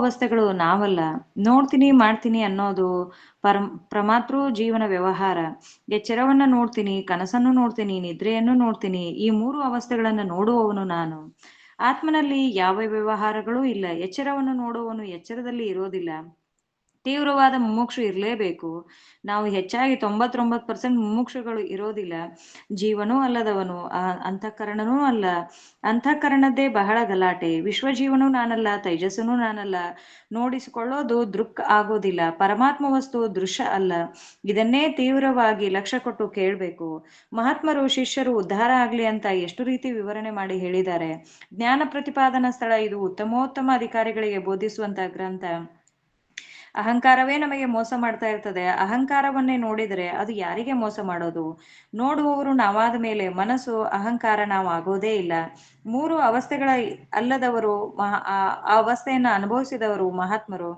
ಅವಸ್ಥೆಗಳು ನಾವಲ್ಲ. ನೋಡ್ತೀನಿ, ಮಾಡ್ತೀನಿ ಅನ್ನೋದು ಪರಂ, ಪ್ರಮಾತೃ ಜೀವನ ವ್ಯವಹಾರ. ಎಚ್ಚರವನ್ನ ನೋಡ್ತೀನಿ, ಕನಸನ್ನು ನೋಡ್ತೀನಿ, ನಿದ್ರೆಯನ್ನು ನೋಡ್ತೀನಿ, ಈ ಮೂರು ಅವಸ್ಥೆಗಳನ್ನ ನೋಡುವವನು ನಾನು. ಆತ್ಮನಲ್ಲಿ ಯಾವ ವ್ಯವಹಾರಗಳೂ ಇಲ್ಲ. ಎಚ್ಚರವನ್ನು ನೋಡುವವನು ಎಚ್ಚರದಲ್ಲಿ ಇರೋದಿಲ್ಲ. ತೀವ್ರವಾದ ಮುಮುಕ್ಷು ಇರಲೇಬೇಕು. ನಾವು ಹೆಚ್ಚಾಗಿ ತೊಂಬತ್ತೊಂಬತ್ತು ಪರ್ಸೆಂಟ್ ಮುಮುಕ್ಷುಗಳು ಇರೋದಿಲ್ಲ. ಜೀವನೂ ಅಲ್ಲದವನು ಅಂತಃಕರಣನೂ ಅಲ್ಲ. ಅಂತಃಕರಣದ್ದೇ ಬಹಳ ಗಲಾಟೆ. ವಿಶ್ವ ವಿಶ್ವಜೀವನೂ ನಾನಲ್ಲ ತೈಜಸ್ಸನೂ ನಾನಲ್ಲ. ನೋಡಿಸಿಕೊಳ್ಳೋದು ದೃಕ್ ಆಗೋದಿಲ್ಲ. ಪರಮಾತ್ಮ ವಸ್ತು ದೃಶ್ಯ ಅಲ್ಲ. ಇದನ್ನೇ ತೀವ್ರವಾಗಿ ಲಕ್ಷ್ಯ ಕೊಟ್ಟು ಕೇಳಬೇಕು. ಮಹಾತ್ಮರು, ಶಿಷ್ಯರು ಉದ್ಧಾರ ಆಗ್ಲಿ ಅಂತ ಎಷ್ಟು ರೀತಿ ವಿವರಣೆ ಮಾಡಿ ಹೇಳಿದ್ದಾರೆ. ಜ್ಞಾನ ಪ್ರತಿಪಾದನಾ ಸ್ಥಳ ಇದು ಉತ್ತಮೋತ್ತಮ ಅಧಿಕಾರಿಗಳಿಗೆ ಬೋಧಿಸುವಂತ ಗ್ರಂಥ. ಅಹಂಕಾರವೇ ನಮಗೆ ಮೋಸ ಮಾಡ್ತಾ ಇರ್ತದೆ. ಅಹಂಕಾರವನ್ನೇ ನೋಡಿದರೆ ಅದು ಯಾರಿಗೆ ಮೋಸ ಮಾಡೋದು? ನೋಡುವವರು ನಾವಾದ ಮೇಲೆ, ಮನಸ್ಸು ಅಹಂಕಾರ ನಾವಾಗೋದೇ ಇಲ್ಲ. ಮೂರು ಅವಸ್ಥೆಗಳ ಅಲ್ಲದವರು ಆ ಅವಸ್ಥೆಯನ್ನ ಅನುಭವಿಸಿದವರು ಮಹಾತ್ಮರು.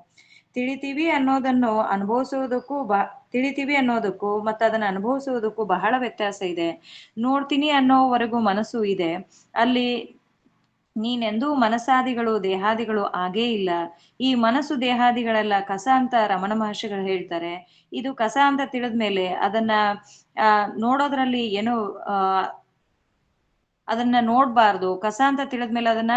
ತಿಳಿತೀವಿ ಅನ್ನೋದನ್ನು ಅನುಭವಿಸುವುದಕ್ಕೂ ಬ, ತಿಳಿತೀವಿ ಅನ್ನೋದಕ್ಕೂ ಮತ್ತೆ ಅದನ್ನ ಅನುಭವಿಸುವುದಕ್ಕೂ ಬಹಳ ವ್ಯತ್ಯಾಸ ಇದೆ. ನೋಡ್ತೀನಿ ಅನ್ನೋವರೆಗೂ ಮನಸ್ಸು ಇದೆ. ಅಲ್ಲಿ ನೀನೆಂದೂ ಮನಸ್ಸಾದಿಗಳು, ದೇಹಾದಿಗಳು ಆಗೇ ಇಲ್ಲ. ಈ ಮನಸ್ಸು ದೇಹಾದಿಗಳೆಲ್ಲ ಕಸ ಅಂತ ರಮಣ ಮಹರ್ಷಿಗಳು ಹೇಳ್ತಾರೆ. ಇದು ಕಸ ಅಂತ ತಿಳಿದ್ಮೇಲೆ ಅದನ್ನ, ಆ, ನೋಡೋದ್ರಲ್ಲಿ ಏನು, ಆ ಅದನ್ನ ನೋಡ್ಬಾರ್ದು. ಕಸ ಅಂತ ತಿಳಿದ್ಮೇಲೆ ಅದನ್ನ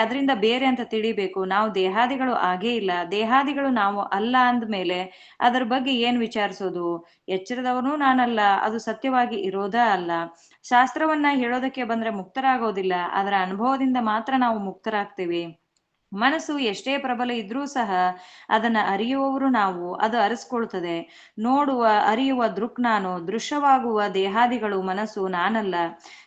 ಅದರಿಂದ ಬೇರೆ ಅಂತ ತಿಳಿಬೇಕು. ನಾವು ದೇಹಾದಿಗಳು ಆಗೇ ಇಲ್ಲ. ದೇಹಾದಿಗಳು ನಾವು ಅಲ್ಲ ಅಂದ್ಮೇಲೆ ಅದರ ಬಗ್ಗೆ ಏನ್ ವಿಚಾರಿಸೋದು? ಎಚ್ಚರದವನು ನಾನಲ್ಲ. ಅದು ಸತ್ಯವಾಗಿ ಇರೋದ ಅಲ್ಲ? ಶಾಸ್ತ್ರವನ್ನ ಹೇಳೋದಕ್ಕೆ ಬಂದ್ರೆ ಮುಕ್ತರಾಗೋದಿಲ್ಲ. ಅದರ ಅನುಭವದಿಂದ ಮಾತ್ರ ನಾವು ಮುಕ್ತರಾಗ್ತೇವೆ. ಮನಸ್ಸು ಎಷ್ಟೇ ಪ್ರಬಲ ಇದ್ರೂ ಸಹ ಅದನ್ನ ಅರಿಯುವವರು ನಾವು, ಅದು ಅರಿಸ್ಕೊಳ್ತದೆ. ನೋಡುವ, ಅರಿಯುವ ದೃಕ್ ನಾನು, ದೃಶ್ಯವಾಗುವ ದೇಹಾದಿಗಳು ಮನಸ್ಸು ನಾನಲ್ಲ.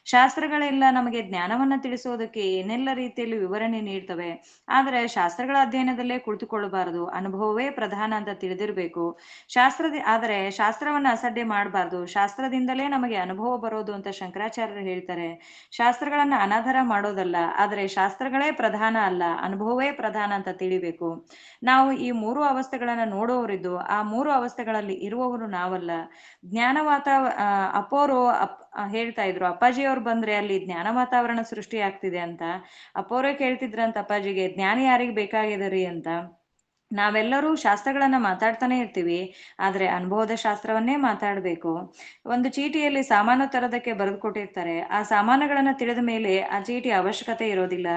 ಶಾಸ್ತ್ರಗಳೆಲ್ಲ ನಮಗೆ ಜ್ಞಾನವನ್ನ ತಿಳಿಸೋದಕ್ಕೆ ಏನೆಲ್ಲ ರೀತಿಯಲ್ಲಿ ವಿವರಣೆ ನೀಡ್ತವೆ, ಆದರೆ ಶಾಸ್ತ್ರಗಳ ಅಧ್ಯಯನದಲ್ಲೇ ಕುಳಿತುಕೊಳ್ಳಬಾರದು. ಅನುಭವವೇ ಪ್ರಧಾನ ಅಂತ ತಿಳಿದಿರ್ಬೇಕು. ಶಾಸ್ತ್ರದ, ಆದರೆ ಶಾಸ್ತ್ರವನ್ನ ಅಸಡ್ಡೆ ಮಾಡಬಾರ್ದು. ಶಾಸ್ತ್ರದಿಂದಲೇ ನಮಗೆ ಅನುಭವ ಬರೋದು ಅಂತ ಶಂಕರಾಚಾರ್ಯರು ಹೇಳ್ತಾರೆ. ಶಾಸ್ತ್ರಗಳನ್ನ ಅನಾದರ ಮಾಡೋದಲ್ಲ, ಆದರೆ ಶಾಸ್ತ್ರಗಳೇ ಪ್ರಧಾನ ಅಲ್ಲ. ಅನುಭವವೇ ಪ್ರಧಾನ ಅಂತ ತಿಳಿಬೇಕು. ನಾವು ಈ ಮೂರು ಅವಸ್ಥೆಗಳನ್ನ ನೋಡುವವರಿದ್ದು ಆ ಮೂರು ಅವಸ್ಥೆಗಳಲ್ಲಿ ಇರುವವರು ನಾವಲ್ಲ. ಜ್ಞಾನ ವಾತಾವ ಅಪ್ಪೋರು ಅಪ್ ಹೇಳ್ತಾ ಇದ್ರು ಅಪ್ಪಾಜಿಯವ್ರು ಬಂದ್ರೆ ಅಲ್ಲಿ ಜ್ಞಾನ ವಾತಾವರಣ ಸೃಷ್ಟಿ ಆಗ್ತಿದೆ ಅಂತ. ಅಪ್ಪೋರೇ ಕೇಳ್ತಿದ್ರಂತ ಅಪ್ಪಾಜಿಗೆ, ಜ್ಞಾನ ಯಾರಿಗ್ ಬೇಕಾಗಿದೆ ರೀ ಅಂತ. ನಾವೆಲ್ಲರೂ ಶಾಸ್ತ್ರಗಳನ್ನ ಮಾತಾಡ್ತಾನೆ ಇರ್ತೀವಿ, ಆದ್ರೆ ಅನುಭವದ ಶಾಸ್ತ್ರವನ್ನೇ ಮಾತಾಡ್ಬೇಕು. ಒಂದು ಚೀಟಿಯಲ್ಲಿ ಸಾಮಾನು ತರೋದಕ್ಕೆ ಬರೆದು ಕೊಟ್ಟಿರ್ತಾರೆ, ಆ ಸಾಮಾನುಗಳನ್ನ ತಿಳಿದ ಮೇಲೆ ಆ ಚೀಟಿ ಅವಶ್ಯಕತೆ ಇರೋದಿಲ್ಲ.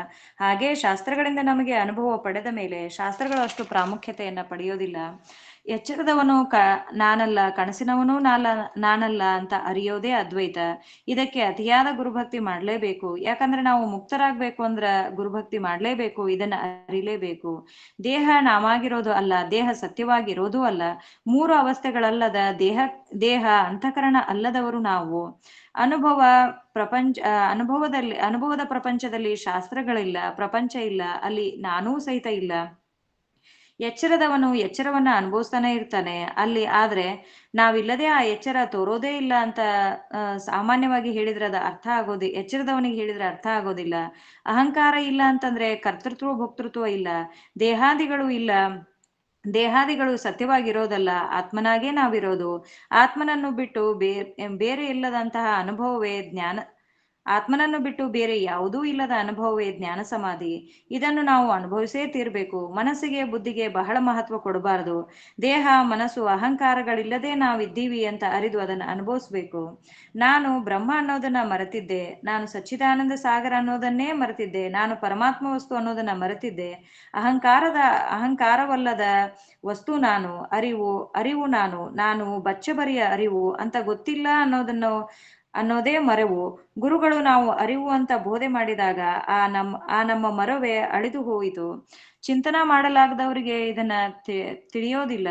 ಹಾಗೆ ಶಾಸ್ತ್ರಗಳಿಂದ ನಮಗೆ ಅನುಭವ ಪಡೆದ ಮೇಲೆ ಶಾಸ್ತ್ರಗಳು ಅಷ್ಟು ಪ್ರಾಮುಖ್ಯತೆಯನ್ನ ಪಡೆಯೋದಿಲ್ಲ. ಎಚ್ಚರದವನು ಕ, ನಾನಲ್ಲ, ಕನಸಿನವನು ನಾಲ, ನಾನಲ್ಲ ಅಂತ ಅರಿಯೋದೇ ಅದ್ವೈತ. ಇದಕ್ಕೆ ಅತಿಯಾದ ಗುರುಭಕ್ತಿ ಮಾಡ್ಲೇಬೇಕು. ಯಾಕಂದ್ರೆ ನಾವು ಮುಕ್ತರಾಗ್ಬೇಕು ಅಂದ್ರ ಗುರುಭಕ್ತಿ ಮಾಡ್ಲೇಬೇಕು, ಇದನ್ನ ಅರಿಲೇಬೇಕು. ದೇಹ ನಾವಾಗಿರೋದು ಅಲ್ಲ, ದೇಹ ಸತ್ಯವಾಗಿರೋದು ಅಲ್ಲ. ಮೂರು ಅವಸ್ಥೆಗಳಲ್ಲದ ದೇಹ ದೇಹ ಅಂತಃಕರಣ ಅಲ್ಲದವರು ನಾವು. ಅನುಭವ ಪ್ರಪಂಚ ಅನುಭವದಲ್ಲಿ, ಅನುಭವದ ಪ್ರಪಂಚದಲ್ಲಿ ಶಾಸ್ತ್ರಗಳಿಲ್ಲ, ಪ್ರಪಂಚ ಇಲ್ಲ, ಅಲ್ಲಿ ನಾನೂ ಸಹಿತ ಇಲ್ಲ. ಎಚ್ಚರದವನು ಎಚ್ಚರವನ್ನ ಅನುಭವಿಸ್ತಾನೆ ಇರ್ತಾನೆ. ಅಲ್ಲಿ ಆದ್ರೆ ನಾವಿಲ್ಲದೆ ಆ ಎಚ್ಚರ ತೋರೋದೇ ಇಲ್ಲ ಅಂತ ಸಾಮಾನ್ಯವಾಗಿ ಹೇಳಿದ್ರೆ ಅದು ಅರ್ಥ ಆಗೋದಿ, ಎಚ್ಚರದವನಿಗೆ ಹೇಳಿದ್ರೆ ಅರ್ಥ ಆಗೋದಿಲ್ಲ. ಅಹಂಕಾರ ಇಲ್ಲ ಅಂತಂದ್ರೆ ಕರ್ತೃತ್ವ, ಭೋಕ್ತೃತ್ವ ಇಲ್ಲ. ದೇಹಾದಿಗಳು ಇಲ್ಲ. ದೇಹಾದಿಗಳು ಸತ್ಯವಾಗಿರೋದಲ್ಲ, ಆತ್ಮನಾಗೇ ನಾವಿರೋದು. ಆತ್ಮನನ್ನು ಬಿಟ್ಟು ಬೇರೆ ಬೇರೆ ಇಲ್ಲದಂತಹ ಅನುಭವವೇ ಜ್ಞಾನ ಆತ್ಮನನ್ನು ಬಿಟ್ಟು ಬೇರೆ ಯಾವುದೂ ಇಲ್ಲದ ಅನುಭವವೇ ಜ್ಞಾನ ಸಮಾಧಿ. ಇದನ್ನು ನಾವು ಅನುಭವಿಸೇ ತೀರ್ಬೇಕು. ಮನಸ್ಸಿಗೆ ಬುದ್ಧಿಗೆ ಬಹಳ ಮಹತ್ವ ಕೊಡಬಾರದು. ದೇಹ, ಮನಸ್ಸು, ಅಹಂಕಾರಗಳಿಲ್ಲದೆ ನಾವಿದ್ದೀವಿ ಅಂತ ಅರಿದು ಅದನ್ನು ಅನುಭವಿಸ್ಬೇಕು. ನಾನು ಬ್ರಹ್ಮ ಅನ್ನೋದನ್ನ ಮರೆತಿದ್ದೆ. ನಾನು ಸಚ್ಚಿದಾನಂದ ಸಾಗರ ಅನ್ನೋದನ್ನೇ ಮರೆತಿದ್ದೆ. ನಾನು ಪರಮಾತ್ಮ ವಸ್ತು ಅನ್ನೋದನ್ನ ಮರೆತಿದ್ದೆ. ಅಹಂಕಾರದ, ಅಹಂಕಾರವಲ್ಲದ ವಸ್ತು ನಾನು, ಅರಿವು ಅರಿವು ನಾನು. ನಾನು ಬಚ್ಚಬರಿಯ ಅರಿವು ಅಂತ ಗೊತ್ತಿಲ್ಲ ಅನ್ನೋದನ್ನು ಅನ್ನೋದೇ ಮರವು. ಗುರುಗಳು ನಾವು ಅರಿವು ಅಂತ ಬೋಧೆ ಮಾಡಿದಾಗ ಆ ನಮ್ಮ ಆ ನಮ್ಮ ಮರವೇ ಅಳಿದು ಹೋಯಿತು. ಚಿಂತನ ಮಾಡಲಾಗದವರಿಗೆ ಇದನ್ನ ತಿಳಿಯೋದಿಲ್ಲ.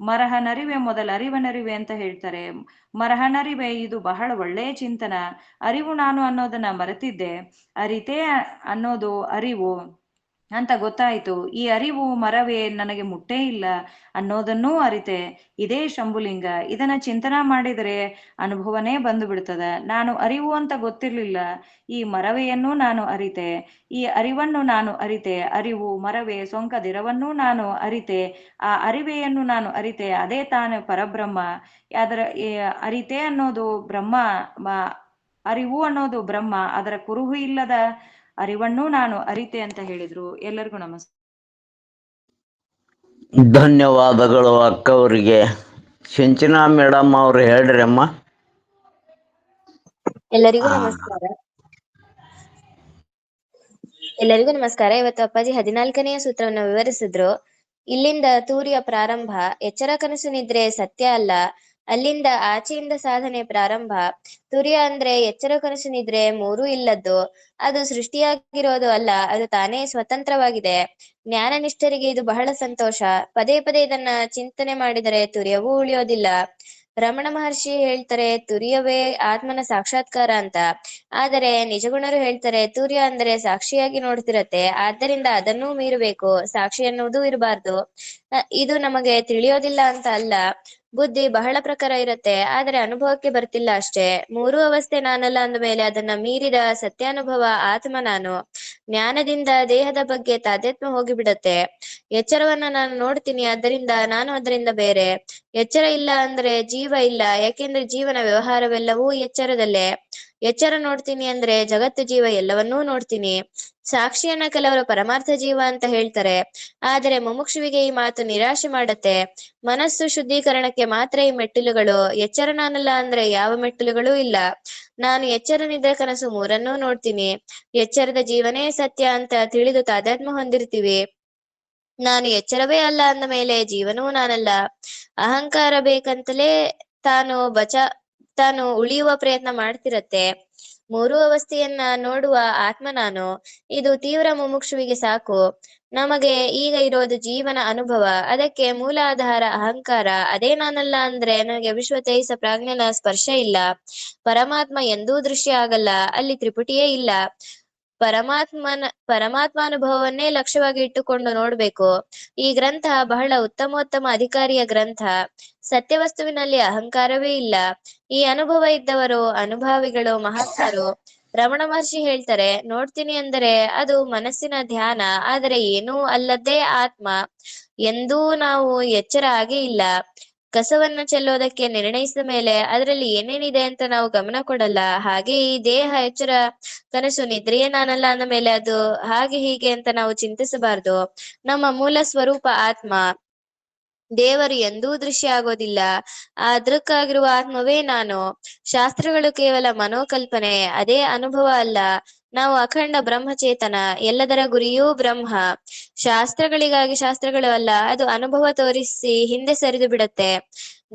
ಮರಹನರಿವೆ ಮೊದಲ ಅರಿವನರಿವೆ ಅಂತ ಹೇಳ್ತಾರೆ. ಮರಹನರಿವೆ ಇದು ಬಹಳ ಒಳ್ಳೆಯ ಚಿಂತನ. ಅರಿವು ನಾನು ಅನ್ನೋದನ್ನ ಮರೆತಿದ್ದೆ. ಅರಿತೆ ಅನ್ನೋದು ಅರಿವು. ಅಂತ ಗೊತ್ತಾಯ್ತು. ಈ ಅರಿವು ಮರವೇ ನನಗೆ ಮುಟ್ಟೇ ಇಲ್ಲ ಅನ್ನೋದನ್ನೂ ಅರಿತೆ. ಇದೇ ಶಂಭುಲಿಂಗ. ಇದನ್ನ ಚಿಂತನ ಮಾಡಿದರೆ ಅನುಭವನೇ ಬಂದು ಬಿಡ್ತದ ನಾನು ಅರಿವು ಅಂತ ಗೊತ್ತಿರ್ಲಿಲ್ಲ. ಈ ಮರವೆಯನ್ನು ನಾನು ಅರಿತೆ. ಈ ಅರಿವನ್ನು ನಾನು ಅರಿತೆ. ಅರಿವು, ಮರವೇ ಸೊಂಕದಿರವನ್ನೂ ನಾನು ಅರಿತೆ. ಆ ಅರಿವೆಯನ್ನು ನಾನು ಅರಿತೆ. ಅದೇ ತಾನು ಪರಬ್ರಹ್ಮ. ಅದರ ಅರಿತೆ ಅನ್ನೋದು ಬ್ರಹ್ಮ. ಅರಿವು ಅನ್ನೋದು ಬ್ರಹ್ಮ. ಅದರ ಕುರುಹು ಇಲ್ಲದ ಅರಿವನ್ನೂ ನಾನು ಅರಿತೆ ಅಂತ ಹೇಳಿದ್ರು. ಎಲ್ಲರಿಗೂ ನಮಸ್ಕಾರ ಧನ್ಯವಾದಗಳು ಅಕ್ಕವರಿಗೆ. ಸಿಂಚನಾ ಮೇಡಮ್ ಅವ್ರು ಹೇಳ್ರಿ ಅಮ್ಮ ಎಲ್ಲರಿಗೂ ನಮಸ್ಕಾರ. ಎಲ್ಲರಿಗೂ ನಮಸ್ಕಾರ. ಇವತ್ತು ಅಪ್ಪಾಜಿ ಹದಿನಾಲ್ಕನೆಯ ಸೂತ್ರವನ್ನು ವಿವರಿಸಿದ್ರು. ಇಲ್ಲಿಂದ ತೂರಿಯ ಪ್ರಾರಂಭ. ಎಚ್ಚರ ಕನಸು ನಿದ್ರೆ ಸತ್ಯ ಅಲ್ಲ. ಅಲ್ಲಿಂದ ಆಚೆಯಿಂದ ಸಾಧನೆ ಪ್ರಾರಂಭ. ತುರ್ಯ ಅಂದ್ರೆ ಎಚ್ಚರ ಕನಸು ನಿದ್ರೆ ಮೂರೂ ಇಲ್ಲದ್ದು. ಅದು ಸೃಷ್ಟಿಯಾಗಿರೋದು ಅಲ್ಲ, ಅದು ತಾನೇ ಸ್ವತಂತ್ರವಾಗಿದೆ. ಜ್ಞಾನನಿಷ್ಠರಿಗೆ ಇದು ಬಹಳ ಸಂತೋಷ. ಪದೇ ಪದೇ ಇದನ್ನ ಚಿಂತನೆ ಮಾಡಿದರೆ ತುರ್ಯವೂ ಉಳಿಯೋದಿಲ್ಲ. ರಮಣ ಮಹರ್ಷಿ ಹೇಳ್ತಾರೆ, ತುರಿಯವೇ ಆತ್ಮನ ಸಾಕ್ಷಾತ್ಕಾರ ಅಂತ. ಆದರೆ ನಿಜಗುಣರು ಹೇಳ್ತಾರೆ, ತುರ್ಯ ಅಂದ್ರೆ ಸಾಕ್ಷಿಯಾಗಿ ನೋಡ್ತಿರತ್ತೆ. ಆದ್ದರಿಂದ ಅದನ್ನೂ ಮೀರಬೇಕು. ಸಾಕ್ಷಿ ಅನ್ನೋದು ಇರಬಾರ್ದು. ಇದು ನಮಗೆ ತಿಳಿಯೋದಿಲ್ಲ ಅಂತ ಅಲ್ಲ. ಬುದ್ಧಿ ಬಹಳ ಪ್ರಕಾರ ಇರುತ್ತೆ, ಆದರೆ ಅನುಭವಕ್ಕೆ ಬರ್ತಿಲ್ಲ ಅಷ್ಟೇ. ಮೂರು ಅವಸ್ಥೆ ನಾನಲ್ಲ ಅಂದ ಮೇಲೆ ಅದನ್ನ ಮೀರಿದ ಸತ್ಯಾನುಭವ ಆತ್ಮ ನಾನು. ಜ್ಞಾನದಿಂದ ದೇಹದ ಬಗ್ಗೆ ತಾದ್ಯತ್ಮ ಹೋಗಿಬಿಡತ್ತೆ. ಎಚ್ಚರವನ್ನ ನಾನು ನೋಡ್ತೀನಿ ಅದರಿಂದ ನಾನು ಅದರಿಂದ ಬೇರೆ. ಎಚ್ಚರ ಇಲ್ಲ ಅಂದ್ರೆ ಜೀವ ಇಲ್ಲ, ಯಾಕೆಂದ್ರೆ ಜೀವನ ವ್ಯವಹಾರವೆಲ್ಲವೂ ಎಚ್ಚರದಲ್ಲೇ. ಎಚ್ಚರ ನೋಡ್ತೀನಿ ಅಂದ್ರೆ ಜಗತ್ತು ಜೀವ ಎಲ್ಲವನ್ನೂ ನೋಡ್ತೀನಿ. ಸಾಕ್ಷಿಯನ್ನ ಕೆಲವರು ಪರಮಾರ್ಥ ಜೀವ ಅಂತ ಹೇಳ್ತಾರೆ. ಆದರೆ ಮುಮುಕ್ಷುವಿಗೆ ಈ ಮಾತು ನಿರಾಶೆ ಮಾಡತ್ತೆ. ಮನಸ್ಸು ಶುದ್ಧೀಕರಣಕ್ಕೆ ಮಾತ್ರ ಈ ಮೆಟ್ಟಿಲುಗಳು ಎಚ್ಚರ ನಾನಲ್ಲ ಅಂದ್ರೆ ಯಾವ ಮೆಟ್ಟಿಲುಗಳೂ ಇಲ್ಲ. ನಾನು ಎಚ್ಚರನಿದ್ದ ಕನಸು ಮೂರನ್ನೂ ನೋಡ್ತೀನಿ. ಎಚ್ಚರದ ಜೀವನೇ ಸತ್ಯ ಅಂತ ತಿಳಿದು ತಾದಾತ್ಮ ಹೊಂದಿರ್ತೀವಿ. ನಾನು ಎಚ್ಚರವೇ ಅಲ್ಲ ಅಂದ ಮೇಲೆ ಜೀವನವೂ ನಾನಲ್ಲ. ಅಹಂಕಾರ ಬೇಕಂತಲೇ ತಾನು ಬಚ ತಾನು ಉಳಿಯುವ ಪ್ರಯತ್ನ ಮಾಡ್ತಿರತ್ತೆ. ಮೂರು ಅವಸ್ಥೆಯನ್ನ ನೋಡುವ ಆತ್ಮ ನಾನು. ಇದು ತೀವ್ರ ಮುಮುಕ್ಷುವಿಗೆ ಸಾಕು. ನಮಗೆ ಈಗ ಇರೋದು ಜೀವನ ಅನುಭವ. ಅದಕ್ಕೆ ಮೂಲ ಆಧಾರ ಅಹಂಕಾರ. ಅದೇ ನಾನಲ್ಲ ಅಂದ್ರೆ ನನಗೆ ವಿಶ್ವ ತೇಜಸ ಪ್ರಾಜ್ಞನ ಸ್ಪರ್ಶ ಇಲ್ಲ. ಪರಮಾತ್ಮ ಎಂದೂ ದೃಶ್ಯ ಆಗಲ್ಲ. ಅಲ್ಲಿ ತ್ರಿಪುಟಿಯೇ ಇಲ್ಲ. ಪರಮಾತ್ಮನ, ಪರಮಾತ್ಮಾನುಭವವನ್ನೇ ಲಕ್ಷ್ಯವಾಗಿ ಇಟ್ಟುಕೊಂಡು ನೋಡ್ಬೇಕು. ಈ ಗ್ರಂಥ ಬಹಳ ಉತ್ತಮೋತ್ತಮ ಅಧಿಕಾರಿಯ ಗ್ರಂಥ. ಸತ್ಯವಸ್ತುವಿನಲ್ಲಿ ಅಹಂಕಾರವೇ ಇಲ್ಲ. ಈ ಅನುಭವ ಇದ್ದವರು, ಅನುಭಾವಿಗಳು ಮಹಾತ್ಮರು ರಮಣ ಮಹರ್ಷಿ ಹೇಳ್ತಾರೆ, ನೋಡ್ತೀನಿ ಅಂದರೆ ಅದು ಮನಸ್ಸಿನ ಧ್ಯಾನ, ಆದರೆ ಏನೂ ಅಲ್ಲದೇ ಆತ್ಮ. ಎಂದೂ ನಾವು ಎಚ್ಚರ ಆಗೇ ಇಲ್ಲ. ಕಸವನ್ನ ಚೆಲ್ಲೋದಕ್ಕೆ ನಿರ್ಣಯಿಸಿದ ಮೇಲೆ ಅದರಲ್ಲಿ ಏನೇನಿದೆ ಅಂತ ನಾವು ಗಮನ ಕೊಡಲ್ಲ. ಹಾಗೆ ಈ ದೇಹ ಎಚ್ಚರ, ಕನಸು, ನಿದ್ರೆಯೇ ನಾನಲ್ಲ ಅಂದ ಮೇಲೆ ಅದು ಹಾಗೆ ಹೀಗೆ ಅಂತ ನಾವು ಚಿಂತಿಸಬಾರ್ದು. ನಮ್ಮ ಮೂಲ ಸ್ವರೂಪ ಆತ್ಮ. ದೇವರು ಎಂದೂ ದೃಶ್ಯ ಆಗೋದಿಲ್ಲ. ಆ ಆತ್ಮವೇ ನಾನು. ಶಾಸ್ತ್ರಗಳು ಕೇವಲ ಮನೋಕಲ್ಪನೆ, ಅದೇ ಅನುಭವ ಅಲ್ಲ. ನಾವು ಅಖಂಡ ಬ್ರಹ್ಮಚೇತನ, ಎಲ್ಲದರ ಗುರಿಯೂ ಬ್ರಹ್ಮ. ಶಾಸ್ತ್ರಗಳಿಗಾಗಿ ಶಾಸ್ತ್ರಗಳು ಅಲ್ಲ, ಅದು ಅನುಭವ ತೋರಿಸಿ ಹಿಂದೆ ಸರಿದು ಬಿಡತ್ತೆ.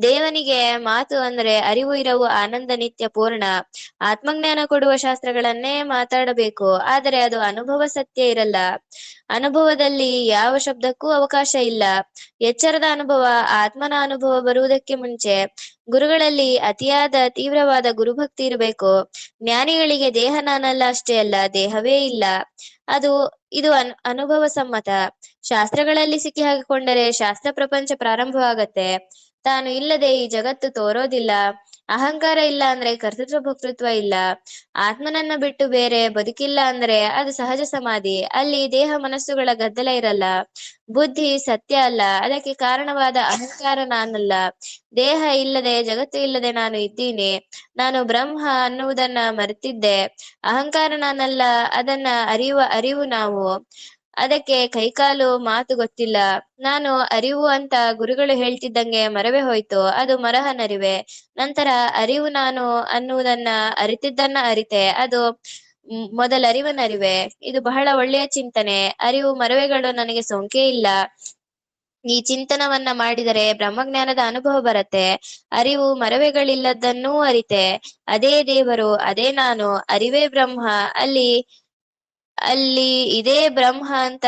ದೇವನಿಗೆ ಮಾತು ಅಂದ್ರೆ ಅರಿವು ಇರವು ಆನಂದ ನಿತ್ಯ ಪೂರ್ಣ. ಆತ್ಮಜ್ಞಾನ ಕೊಡುವ ಶಾಸ್ತ್ರಗಳನ್ನೇ ಮಾತಾಡಬೇಕು. ಆದರೆ ಅದು ಅನುಭವ ಸತ್ಯ ಇರಲ್ಲ. ಅನುಭವದಲ್ಲಿ ಯಾವ ಶಬ್ದಕ್ಕೂ ಅವಕಾಶ ಇಲ್ಲ. ಎಚ್ಚರದ ಅನುಭವ, ಆತ್ಮನ ಅನುಭವ ಬರುವುದಕ್ಕೆ ಮುಂಚೆ. ಗುರುಗಳಲ್ಲಿ ಅತಿಯಾದ, ತೀವ್ರವಾದ ಗುರುಭಕ್ತಿ ಇರಬೇಕು. ಜ್ಞಾನಿಗಳಿಗೆ ದೇಹ ನಾನಲ್ಲ ಅಷ್ಟೇ ಅಲ್ಲ, ದೇಹವೇ ಇಲ್ಲ. ಅದು, ಇದು ಅನ್ ಅನುಭವ ಸಮ್ಮತ ಶಾಸ್ತ್ರಗಳಲ್ಲಿ ಸಿಕ್ಕಿ ಹಾಕಿಕೊಂಡರೆ ಶಾಸ್ತ್ರ ಪ್ರಪಂಚ ಪ್ರಾರಂಭವಾಗತ್ತೆ. ತಾನು ಇಲ್ಲದೆ ಈ ಜಗತ್ತು ತೋರೋದಿಲ್ಲ. ಅಹಂಕಾರ ಇಲ್ಲ ಅಂದ್ರೆ ಕರ್ತೃತ್ವ, ಭಕ್ತೃತ್ವ ಇಲ್ಲ. ಆತ್ಮನನ್ನ ಬಿಟ್ಟು ಬೇರೆ ಬದುಕಿಲ್ಲ ಅಂದ್ರೆ ಅದು ಸಹಜ ಸಮಾಧಿ. ಅಲ್ಲಿ ದೇಹ ಮನಸ್ಸುಗಳ ಗದ್ದಲ ಇರಲ್ಲ. ಬುದ್ಧಿ ಸತ್ಯ ಅಲ್ಲ. ಅದಕ್ಕೆ ಕಾರಣವಾದ ಅಹಂಕಾರ ನಾನಲ್ಲ. ದೇಹ ಇಲ್ಲದೆ, ಜಗತ್ತು ಇಲ್ಲದೆ ನಾನು ಇದ್ದೀನಿ. ನಾನು ಬ್ರಹ್ಮ ಅನ್ನುವುದನ್ನ ಮರೆತಿದ್ದೆ. ಅಹಂಕಾರ ನಾನಲ್ಲ. ಅದನ್ನ ಅರಿಯುವ, ಅರಿವು ನಾವು. ಅದಕ್ಕೆ ಕೈಕಾಲು ಮಾತು ಗೊತ್ತಿಲ್ಲ. ನಾನು ಅರಿವು ಅಂತ ಗುರುಗಳು ಹೇಳ್ತಿದ್ದಂಗೆ ಮರವೇ ಹೋಯ್ತು. ಅದು ಮರಹನರಿವೆ ನಂತರ ಅರಿವು ನಾನು ಅನ್ನುವುದನ್ನ ಅರಿತಿದ್ದನ್ನ ಅರಿತೆ. ಅದು ಮೊದಲ ಅರಿವನರಿವೆ ಇದು ಬಹಳ ಒಳ್ಳೆಯ ಚಿಂತನೆ. ಅರಿವು ಮರವೆಗಳು ನನಗೆ ಸೋಂಕೇ ಇಲ್ಲ. ಈ ಚಿಂತನವನ್ನ ಮಾಡಿದರೆ ಬ್ರಹ್ಮಜ್ಞಾನದ ಅನುಭವ ಬರತ್ತೆ. ಅರಿವು ಮರವೆಗಳಿಲ್ಲದನ್ನೂ ಅರಿತೆ. ಅದೇ ದೇವರು, ಅದೇ ನಾನು, ಅರಿವೇ ಬ್ರಹ್ಮ. ಅಲ್ಲಿ ಅಲ್ಲಿ ಇದೇ ಬ್ರಹ್ಮ ಅಂತ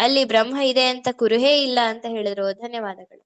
ಅಲ್ಲಿ ಬ್ರಹ್ಮ ಇದೆ ಅಂತ ಕುರುಹೇ ಇಲ್ಲ ಅಂತ ಹೇಳಿದ್ರು. ಧನ್ಯವಾದಗಳು.